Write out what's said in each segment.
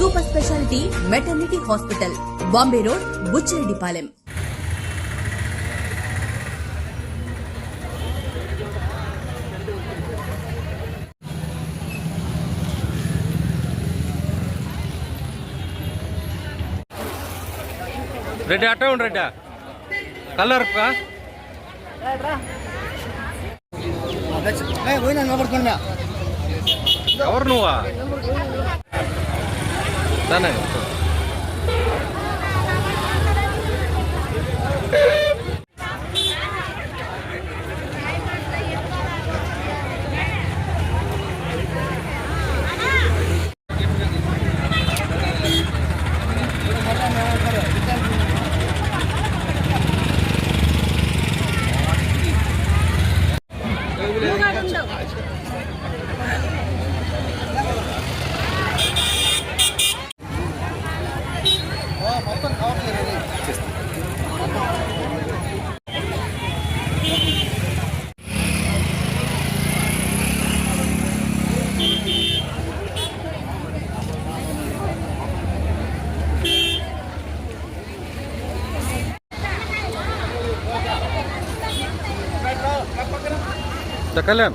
super speciality maternity hospital Bombay road Buchireddypalem. Reddy అట్టే ఉండు రెడ్డి. నిలబడుకున్నా ఎవరు నువ్వా? 7よ。টাকালেন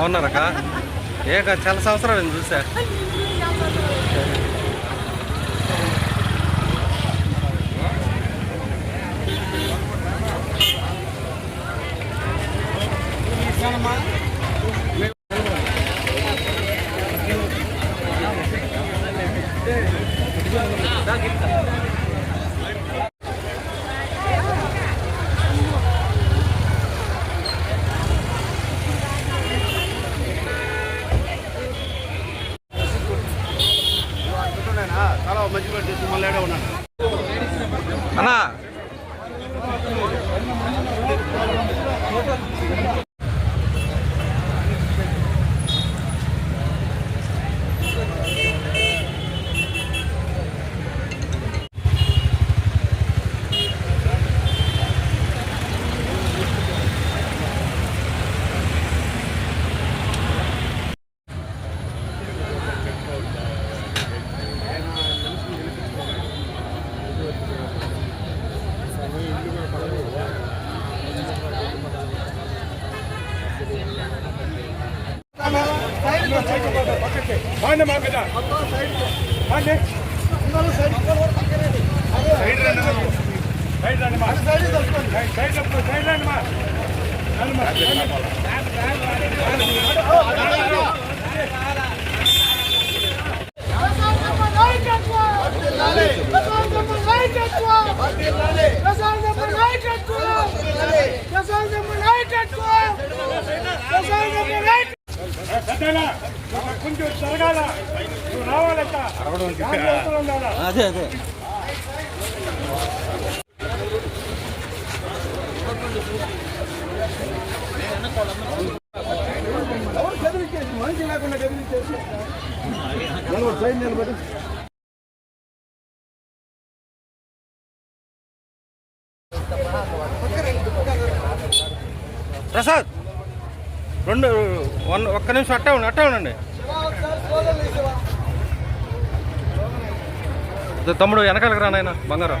బాగున్నారక ఏక చాలా సంవత్సరాలు నేను చూసా చాలా ¿Cómo le era una? బాగుంది మా కదా బాగుంది. సైడ్ రండి మా. సైడ్ రండి మా. సైడ్ సైడ్ తప్పు, సైడ్ రండి మా. రండి మా. పెద్దనా, అదే అదే మనిషి లేకుండా నిలబడి ప్రసాద్ రెండు వన్ ఒక్క నిమిషం అట్టే ఉండి అట్టే ఉండండి. తమ్ముడు వెనకాలకి రానాయన బంగారం.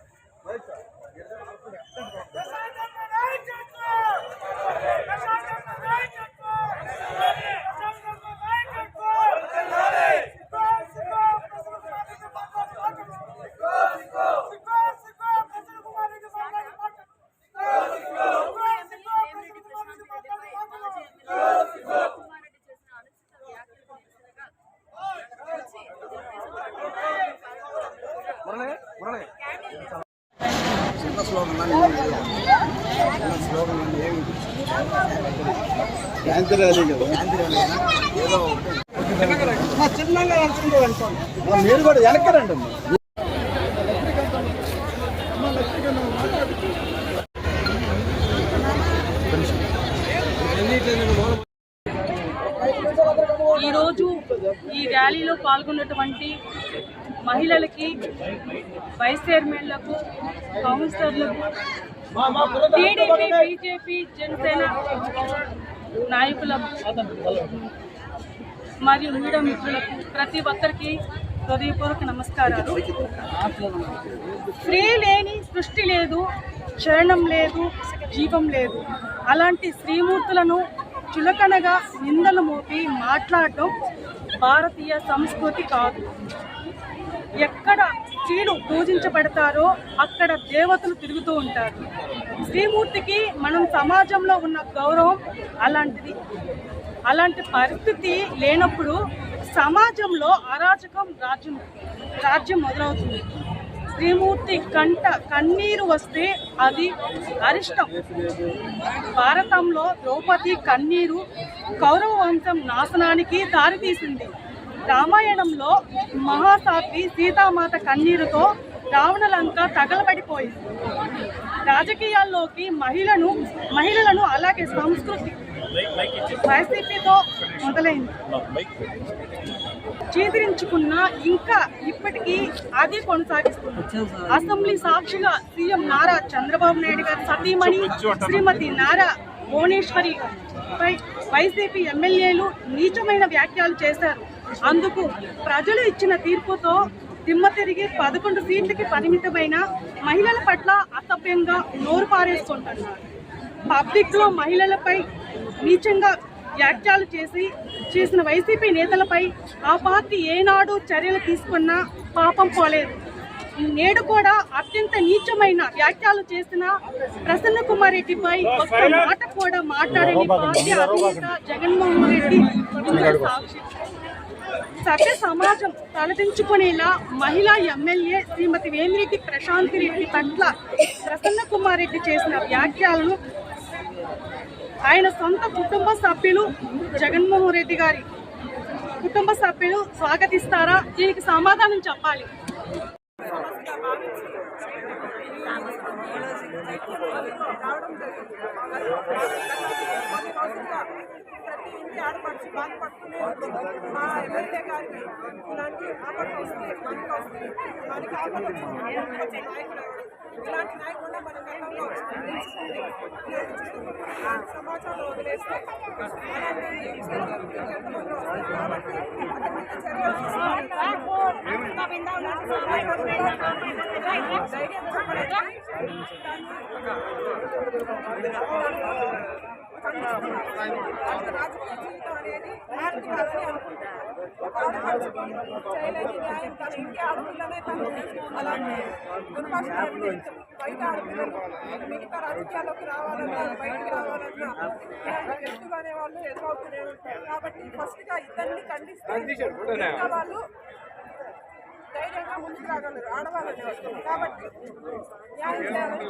చిన్న చిన్నగా మీరు కూడా వెనకరండి ఈరోజు ఈ ర్యాలీలో పాల్గొన్నటువంటి మహిళలకి వైస్ చైర్మన్లకు కౌన్సిలర్లకు టీడీపీ బీజేపీ జనసేన నాయకుల మరియు మీడియా మిత్రులకు ప్రతి ఒక్కరికి హృదయపూర్వక నమస్కారాలు. స్త్రీ లేని సృష్టి లేదు చరణం లేదు జీవం లేదు. అలాంటి శ్రీమూర్తులను చులకనగా నిందలు మోపి మాట్లాడటం భారతీయ సంస్కృతి కాదు. ఎక్కడ స్త్రీలు పూజించబడతారో అక్కడ దేవతలు తిరుగుతూ ఉంటారు. శ్రీమూర్తికి మనం సమాజంలో ఉన్న గౌరవం అలాంటిది. అలాంటి పరిస్థితి లేనప్పుడు సమాజంలో అరాచకం రాజ్యం రాజ్యం మొదలవుతుంది. శ్రీమూర్తి కంట కన్నీరు వస్తే అది అరిష్టం. భారతంలో ద్రౌపది కన్నీరు కౌరవ వంశం నాశనానికి దారితీసింది. రామాయణంలో మహాసాత్వి సీతామాత కన్నీరుతో రావణలంక తగలబడిపోయింది. రాజకీయాల్లోకి మహిళను మహిళలను అలాగే సంస్కృతి వైసీపీతో మొదలైంది. చీదరించుకున్న ఇంకా ఇప్పటికీ అది కొనసాగిస్తుంది. అసెంబ్లీ సాక్షిగా సీఎం నారా చంద్రబాబు నాయుడు గారు సతీమణి శ్రీమతి నారా భువనేశ్వరి పై వైసీపీ ఎమ్మెల్యేలు నీచమైన వ్యాఖ్యలు చేశారు. అందుకు ప్రజలు ఇచ్చిన తీర్పుతో దిమ్మ తిరిగి పదకొండు సీట్లకి పరిమితమైన మహిళల పట్ల అసభ్యంగా నోరు పారేసుకుంటున్నారు. పబ్లిక్లో మహిళలపై నీచంగా వ్యాఖ్యలు చేసి చేసిన వైసీపీ నేతలపై ఆ పార్టీ ఏనాడు చర్యలు తీసుకున్నా పాపం పోలేదు. నేడు కూడా అత్యంత నీచమైన వ్యాఖ్యలు చేసిన ప్రసన్న కుమార్ రెడ్డిపై ఒక్క మాట కూడా మాట్లాడని పార్టీ అధినేత జగన్మోహన్ రెడ్డి సాక్షి. సభ్య సమాజం తలదించుకునేలా మహిళా ఎమ్మెల్యే శ్రీమతి వేమిరెడ్డి ప్రశాంతి రెడ్డి పట్ల ప్రసన్న కుమార్ రెడ్డి చేసిన వ్యాఖ్యలను ఆయన సొంత కుటుంబ సభ్యులు జగన్మోహన్ రెడ్డి గారి కుటుంబ సభ్యులు స్వాగతిస్తారా? దీనికి సమాధానం చెప్పాలి. రావడం బాధపడుతూనే ఉంటుంది మా ఎమ్మెల్యే గారికి ఇలాంటి ఆపద వస్తుంది మనకు వస్తుంది మనకి ఆపద వచ్చింది వచ్చే నాయకుడు ఇలాంటి నాయకుడు మన గతంలో సమాచారం వదిలేస్తే అలాంటి ఎంతమంది వస్తారు కాబట్టి ధైర్యం చెప్పలేదు అనేది హ్యాపీ అనుకుంటారు చేయలేని న్యాయం తన ఇంటి ఆడపిల్లనే తను అలాగే దుర్భాష బయట ఆడపిల్లలు మిగతా రాజకీయాల్లోకి రావాలన్నా బయటికి రావాలన్నా రోజున ఇలాంటి వ్యక్తులు అనే వాళ్ళు ఎదురవుతూనే ఉంటారు కాబట్టి ఫస్ట్ ఇద్దరిని ఖండిస్తే వాళ్ళు ధైర్యంగా ముందుకు రాగలరు ఆడవాళ్ళని కాబట్టి న్యాయం చేయాలని